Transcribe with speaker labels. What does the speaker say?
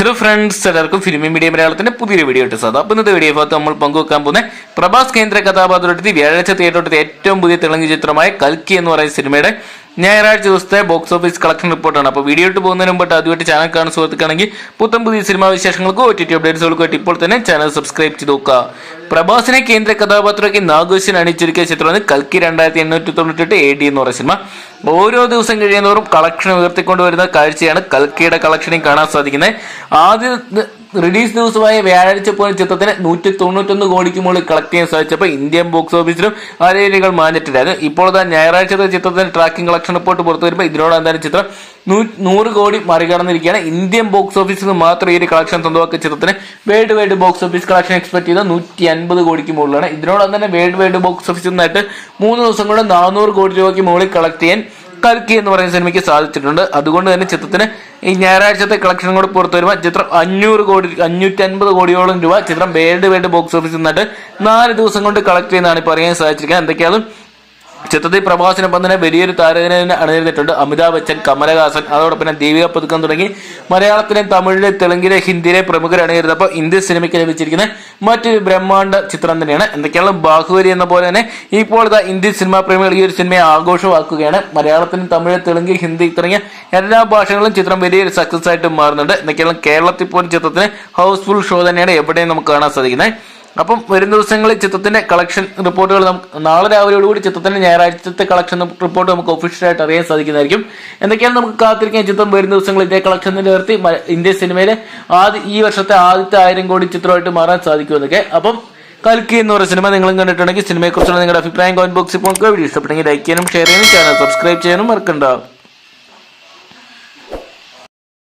Speaker 1: Hello friends എല്ലാവർക്കും filmi media മലയാളത്തിന്റെ പുതിയൊരു വീഡിയോ ഇട്ട് സാധാ ഇന്നത്തെ വീഡിയോ ഭാഗത്ത് നമ്മൾ പങ്കുവെക്കാൻ പോകുന്ന പ്രഭാസ് കേന്ദ്ര കഥാപാത്രത്തിൽ വ്യാഴാഴ്ച തിയേറ്ററിൽ ഏറ്റവും പുതിയ തെലുങ്ക് ചിത്രമായ കൽക്കി എന്ന് പറയുന്ന സിനിമയുടെ ഞായറാഴ്ച ദിവസത്തെ ബോക്സ് ഓഫീസ് കളക്ഷൻ റിപ്പോർട്ടാണ് അപ്പോൾ വീഡിയോ ഇട്ട് പോകുന്നതിന് മുമ്പ് ആദ്യമായിട്ട് ചാനൽ കാണുന്ന സുഹൃത്തുക്കാണെങ്കിൽ പുത്തം പുതിയ സിനിമാ വിശേഷങ്ങൾക്കും ഒ ടി ടി ഇപ്പോൾ തന്നെ ചാനൽ സബ്സ്ക്രൈബ് ചെയ്ത് നോക്കുക. പ്രഭാസിനെ കേന്ദ്ര കഥാപാത്രമാക്കി നാഗോശൻ അണിച്ചൊരുക്കിയ ചിത്രമാണ് കൽക്കി രണ്ടായിരത്തി എണ്ണൂറ്റി തൊണ്ണൂറ്റെട്ട് എ ഡി എന്ന് പറയുന്ന സിനിമ ഓരോ ദിവസം കഴിയുന്നതോറും കളക്ഷൻ ഉയർത്തിക്കൊണ്ടുവരുന്ന കാഴ്ചയാണ് കൽക്കിയുടെ കളക്ഷനിൽ കാണാൻ സാധിക്കുന്നത്. ആദ്യ റിലീസ് ദിവസമായ വ്യാഴാഴ്ച പോലും ചിത്രത്തിന് നൂറ്റി തൊണ്ണൂറ്റൊന്ന് കോടിക്ക് മുകളിൽ കളക്ട് ചെയ്യാൻ സാധിച്ചപ്പോൾ ഇന്ത്യൻ ബോക്സ് ഓഫീസിലും ആരേലുകൾ മാനിട്ടില്ലായിരുന്നു ഇപ്പോൾ ഇതാ ഞായറാഴ്ചത്തെ ചിത്രത്തിന് ട്രാക്കിംഗ് കളക്ഷൻ റിപ്പോർട്ട് പുറത്തു വരുമ്പോൾ ഇതിനോട് എന്തായാലും ചിത്രം നൂറ് കോടി മറികടന്നിരിക്കുകയാണ്. ഇന്ത്യൻ ബോക്സ് ഓഫീസിൽ നിന്ന് മാത്രം ഈ ഒരു കളക്ഷൻ സ്വന്തമാക്കിയ ചിത്രത്തിന് world wide box office collection expect ചെയ്ത നൂറ്റി അൻപത് കോടിക്ക് മുകളിലാണ്. ഇതിനോടൊപ്പം തന്നെ വേൾഡ് വൈഡ് ബോക്സ് ഓഫീസിൽ നിന്നായിട്ട് മൂന്ന് ദിവസം കൊണ്ട് നാനൂറ് കോടി രൂപയ്ക്ക് മുകളിൽ കളക്ട് ചെയ്യാൻ കൽക്കി എന്ന് പറയുന്ന സിനിമയ്ക്ക് സാധിച്ചിട്ടുണ്ട്. അതുകൊണ്ട് തന്നെ ചിത്രത്തിന് ഈ ഞായറാഴ്ചത്തെ കളക്ഷൻ കൂടെ പുറത്തു വരുമ്പോൾ ചിത്രം അഞ്ഞൂറ് കോടി അഞ്ഞൂറ്റി അൻപത് കോടിയോളം രൂപ ചിത്രം വേൾഡ് വൈഡ് ബോക്സ് ഓഫീസിൽ നിന്നിട്ട് നാല് ദിവസം കൊണ്ട് കളക്ട് ചെയ്യുന്നതാണ് ഇപ്പോൾ അറിയാൻ സാധിച്ചിരിക്കുന്നത്. എന്തൊക്കെയാണ് ചിത്രത്തിൽ പ്രഭാസിനൊപ്പം തന്നെ വലിയൊരു താരകനെ അണിനിരുന്നിട്ടുണ്ട്. അമിതാഭ് ബച്ചൻ കമലഹാസൻ അതോടൊപ്പം ദീപിക പുതുക്കം തുടങ്ങി മലയാളത്തിലെ തമിഴിലെ തെലുങ്കിലെ ഹിന്ദിയിലെ പ്രമുഖർ അണിനിരുന്നപ്പോൾ ഇന്ത്യൻ സിനിമയ്ക്ക് ലഭിച്ചിരിക്കുന്ന മറ്റൊരു ബ്രഹ്മാണ്ഡ ചിത്രം തന്നെയാണ്. എന്തൊക്കെയാണ് ബാഹുബലി എന്ന പോലെ തന്നെ ഇപ്പോൾ ഇതാ ഇന്ത്യൻ സിനിമാ പ്രേമികൾ ഈ ഒരു സിനിമയെ ആഘോഷമാക്കുകയാണ്. മലയാളത്തിലും തമിഴ് തെലുങ്ക് ഹിന്ദി തുടങ്ങിയ എല്ലാ ഭാഷകളിലും ചിത്രം വലിയൊരു സക്സസ് ആയിട്ട് മാറുന്നുണ്ട്. എന്തൊക്കെയാണ് കേരളത്തിൽ പോലും ചിത്രത്തിന് ഹൗസ്ഫുൾ ഷോ തന്നെയാണ് എവിടെയും നമുക്ക് കാണാൻ സാധിക്കുന്നത്. അപ്പം വരും ദിവസങ്ങളിൽ ചിത്രത്തിന്റെ കളക്ഷൻ റിപ്പോർട്ടുകൾ നമുക്ക് നാളെ രാവിലെയോടുകൂടി ചിത്രത്തിന്റെ ഞായറാഴ്ചത്തെ കളക്ഷൻ റിപ്പോർട്ട് നമുക്ക് ഒഫീഷ്യലായിട്ട് അറിയാൻ സാധിക്കുന്നതായിരിക്കും. എന്തൊക്കെയാണ് നമുക്ക് കാത്തിരിക്കാൻ ചിത്രം വരും ദിവസങ്ങളിൽ ഇതേ കളക്ഷൻ നിലനിർത്തി ഇന്ത്യൻ സിനിമയിലെ ആദ്യ ഈ വർഷത്തെ ആദ്യത്തെ ആയിരം കോടി ചിത്രമായിട്ട് മാറാൻ സാധിക്കുമെന്നൊക്കെ അപ്പം കൽക്കി എന്ന് പറയുന്ന സിനിമ നിങ്ങളും കണ്ടിട്ടുണ്ടെങ്കിൽ സിനിമയെക്കുറിച്ചുള്ള നിങ്ങളുടെ അഭിപ്രായം കമന്റ് ബോക്സിൽ പോകുക വീഡിയോ ഇഷ്ടപ്പെട്ടെങ്കിൽ ലൈക്ക് ചെയ്യാനും ഷെയർ ചെയ്യാനും ചാനൽ സബ്സ്ക്രൈബ് ചെയ്യാനും മറക്കണ്ട.